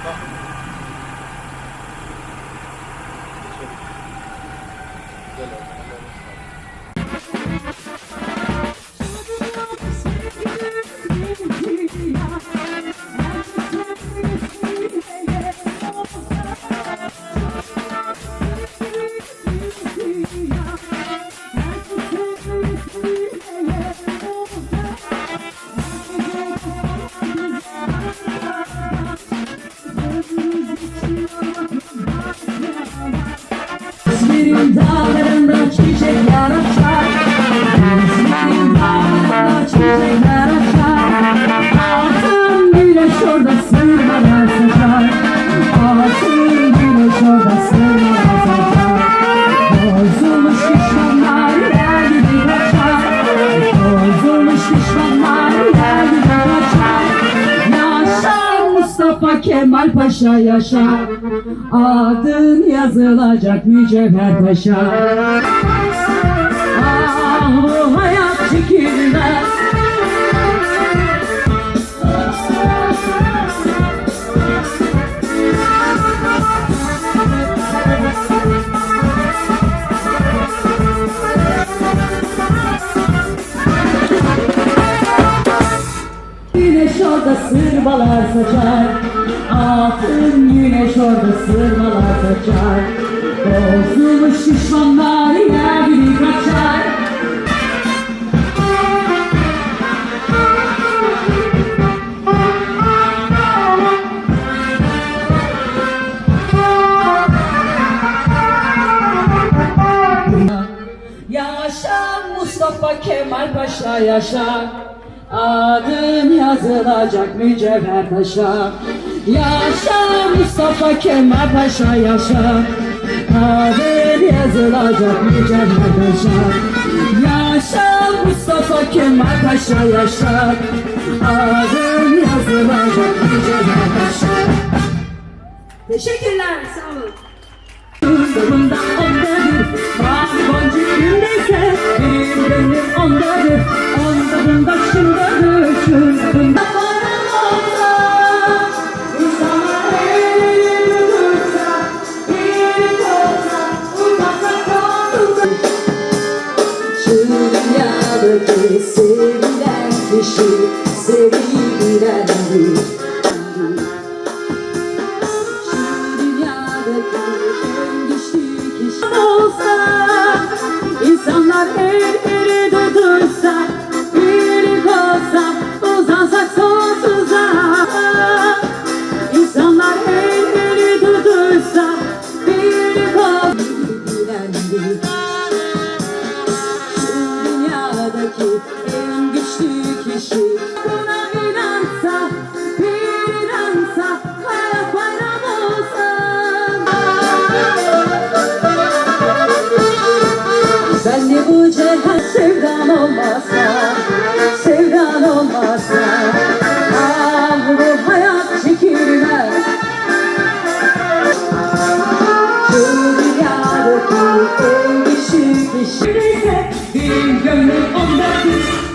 かどうも、ありがとまし。İzmir'in dağlarında çiçekler açar İzmir'in dağlarında çiçekler açar Altın güneş orada sırmalar saçar Altın güneş orada sırmalar saçar Bozulmuş düşmanlar yer gibi kaçar Bozulmuş düşmanlar Kemal Paşa yaşa Adın yazılacak mücevher paşa. Ah bu hayat çekilmez. Güneş orada sırmalar saçar Altın güneş orada sırmalar saçar Bozulmuş düşmanlar yer gibi kaçar. Yaşa Mustafa Kemal Paşa yaşa. Adın yazılacak mücevher taşa Yaşa Mustafa Kemal Paşa yaşa. Adın yazılacak mücevher taşa Yaşa Mustafa Kemal Paşa yaşa. Adın yazılacak mücevher taşa Teşekkürler sağ olun. Yurdumda ondadır Mavi boncuk dünyadaki sevilen kişi Sevilendir dünyadaki en kişi buna inansa bir inansa hayat bayram olsun bu ceyhan sevdan olmazsa sevdan olmazsa ah bu hayat çekilmez. Şu dünyadaki en güçlü kişi Gönlüm ondadır